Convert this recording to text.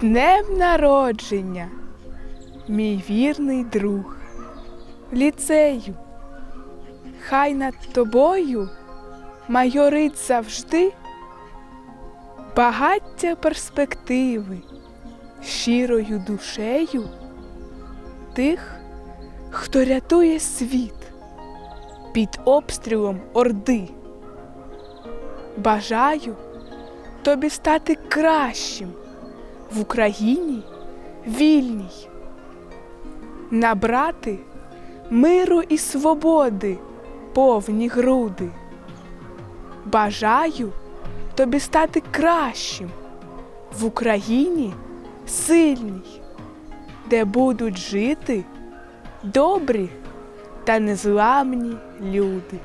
днем народження, мій вірний друг, ліцею. Хай над тобою майорить завжди багаття перспективи, щирою душею тих, хто рятує світ під обстрілом орди. Бажаю тобі стати кращим в Україні вільній, набрати миру і свободи повні груди. Бажаю тобі стати кращим в Україні сильній, де будуть жити добрі та незламні люди.